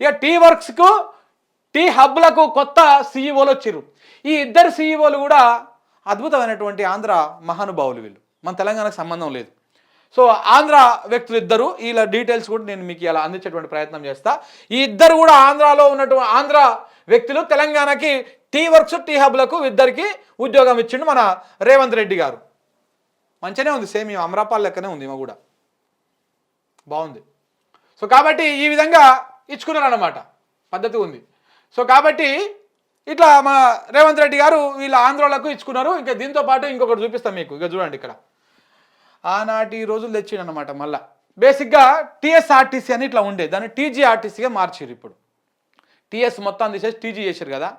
ఇక tea వర్క్స్కు tea హబ్లకు కొత్త సీఈఓలు వచ్చిర్రు. ఈ ఇద్దరు సీఈఓలు కూడా అద్భుతమైనటువంటి ఆంధ్ర మహానుభావులు వీళ్ళు. మన తెలంగాణకు సంబంధం లేదు. సో ఆంధ్ర వ్యక్తులు ఇద్దరు. వీళ్ళ డీటెయిల్స్ కూడా నేను మీకు ఇలా అందించేటువంటి ప్రయత్నం చేస్తా. ఈ ఇద్దరు కూడా ఆంధ్రాలో ఉన్నటువంటి ఆంధ్ర వ్యక్తులు తెలంగాణకి టీ వర్క్స్ టీ హబ్లకు ఇద్దరికి ఉద్యోగం ఇచ్చిండు మన రేవంత్ రెడ్డి గారు. మంచిగానే ఉంది. సేమ్ అమరాపాల్ లెక్కనే ఉంది ఇమ కూడా. బాగుంది. సో కాబట్టి ఈ విధంగా ఇచ్చుకున్నారు అన్నమాట పద్ధతి ఉంది. సో కాబట్టి ఇట్లా మన రేవంత్ రెడ్డి గారు వీళ్ళ ఆంధ్రోలకు ఇచ్చుకున్నారు. ఇంకా దీంతో పాటు ఇంకొకటి చూపిస్తాం మీకు. ఇక చూడండి ఇక్కడ. ఆనాటి రోజులు తెచ్చిండు అనమాట మళ్ళా. బేసిక్గా టీఎస్ఆర్టీసీ అని ఇట్లా ఉండే. దాన్ని టీజీఆర్టీసీగా మార్చారు ఇప్పుడు. టీఎస్ మొత్తం తీసేసి టీజీ చేశారు కదా.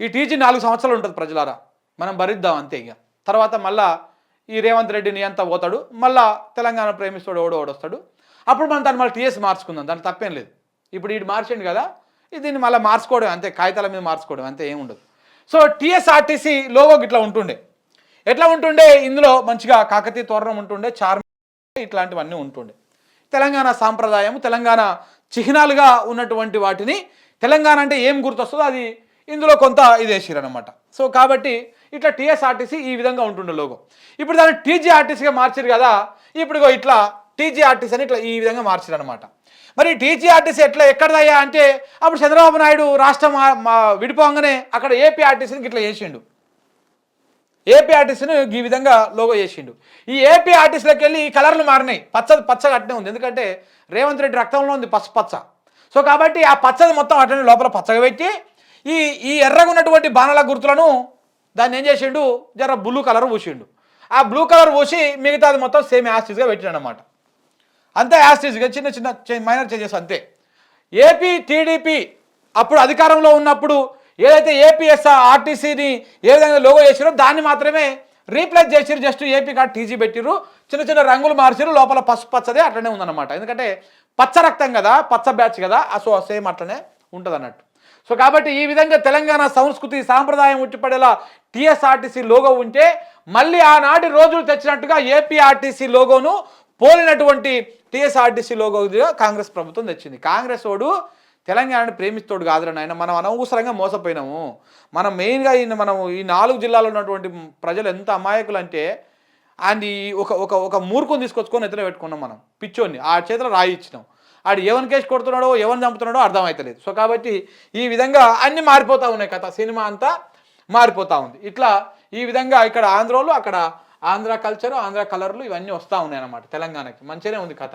ఈ టీజీ నాలుగు సంవత్సరాలు ఉంటుంది ప్రజలారా. మనం భరిద్దాం అంతే ఇక. తర్వాత మళ్ళా ఈ రేవంత్ రెడ్డిని ఎంత పోతాడు. మళ్ళా తెలంగాణ ప్రేమిస్తాడు ఓడో ఓడొస్తాడు అప్పుడు మనం దాన్ని మళ్ళీ టీఎస్ మార్చుకుందాం. దాని తప్పేం లేదు. ఇప్పుడు ఇటు మార్చండి కదా దీన్ని మళ్ళీ మార్చుకోవడం అంతే కాగితాల మీద మార్చుకోవడం అంతే ఏమి ఉండదు. సో టీఎస్ఆర్టీసీ లోగో ఇట్లా ఉంటుండే. ఎట్లా ఉంటుండే? ఇందులో మంచిగా కాకతీయ తోరణం ఉంటుండే చార్మి ఇట్లాంటివన్నీ ఉంటుండే. తెలంగాణ సాంప్రదాయం తెలంగాణ చిహ్నాలుగా ఉన్నటువంటి వాటిని తెలంగాణ అంటే ఏం గుర్తొస్తుందో అది ఇందులో కొంత ఇది వేసిరనమాట సో కాబట్టి ఇట్లా టీఎస్ఆర్టీసీ ఈ విధంగా ఉంటుండే లోగో. ఇప్పుడు దాన్ని టీజీఆర్టీసీగా మార్చారు కదా ఇప్పుడు ఇట్లా టీజీఆర్టీసీ అని ఇట్లా ఈ విధంగా మార్చారు అనమాట మరి టీజీఆర్టీసీ ఎట్లా ఎక్కడదయ్యా అంటే అప్పుడు చంద్రబాబు నాయుడు రాష్ట్రం విడిపోగానే అక్కడ ఏపీఆర్టీసీని ఇట్లా చేసిండు. ఏపీఆర్టీసీని ఈ విధంగా లోగో చేసిండు. ఈ ఏపీఆర్టీసీలోకి వెళ్ళి ఈ కలర్లు మారినాయి. పచ్చ పచ్చగా అట్నే ఉంది. ఎందుకంటే రేవంత్ రెడ్డి రక్తంలో ఉంది పచ్చ పచ్చ. సో కాబట్టి ఆ పచ్చది మొత్తం అట్లనే లోపల పచ్చగా పెట్టి ఈ ఈ ఎర్రగా ఉన్నటువంటి బాణాల గుర్తులను దాన్ని ఏం చేసిండు జర బ్లూ కలర్ పూసిండు. ఆ బ్లూ కలర్ పూసి మిగతాది మొత్తం సేమ్ యాసిడ్గా పెట్టిండు అనమాట అంతే యాస్టిస్గా చిన్న చిన్న మైనర్ చేంజెస్ అంతే. ఏపీ టీడీపీ అప్పుడు అధికారంలో ఉన్నప్పుడు ఏదైతే ఏపీఎస్ఆర్ ఆర్టీసీని ఏ విధంగా లోగో చేసిరో దాన్ని మాత్రమే రీప్లేస్ చేసిరు జస్ట్ ఏపీ కార్డ్ టీజీ పెట్టిరు చిన్న చిన్న రంగులు మార్చిరు లోపల పసుపు పచ్చదే అట్లనే ఉందన్నమాట. ఎందుకంటే పచ్చ రక్తం కదా పచ్చ బ్యాచ్ కదా ఆ సో సేమ్ అట్లనే ఉంటుంది అన్నట్టు సో కాబట్టి ఈ విధంగా తెలంగాణ సంస్కృతి సాంప్రదాయం ఉట్టిపడేలా టీఎస్ఆర్టీసీ లోగో ఉంటే మళ్ళీ ఆనాటి రోజులు తెచ్చినట్టుగా ఏపీఆర్టీసీ లోగోను పోలినటువంటి టీఎస్ఆర్టీసీ లోగోగా కాంగ్రెస్ ప్రభుత్వం తెచ్చింది. కాంగ్రెస్ వాడు తెలంగాణని ప్రేమిస్తోడు కాదురా నాయన మనం అనవసరంగా మోసపోయినాము. మనం మెయిన్గా ఈ మనం ఈ నాలుగు జిల్లాలో ఉన్నటువంటి ప్రజలు ఎంత అమాయకులు అంటే అండ్ ఈ ఒక ఒక ఒక మూర్ఖుని తీసుకొచ్చుకొని ఎత్తున పెట్టుకున్నాం మనం పిచ్చోని ఆ చేతిలో రాయి ఇచ్చినాం. ఆడు ఎవరిని కేసు కొడుతున్నాడో ఎవరిని చంపుతున్నాడో అర్థమవుతలేదు సో కాబట్టి ఈ విధంగా అన్నీ మారిపోతూ ఉన్నాయి కథ సినిమా అంతా మారిపోతూ ఉంది. ఇట్లా ఈ విధంగా ఇక్కడ ఆంధ్రోలు అక్కడ ఆంధ్ర కల్చరు ఆంధ్ర కలర్లు ఇవన్నీ వస్తూ ఉన్నాయి అన్నమాట తెలంగాణకి. మంచిగానే ఉంది కథ.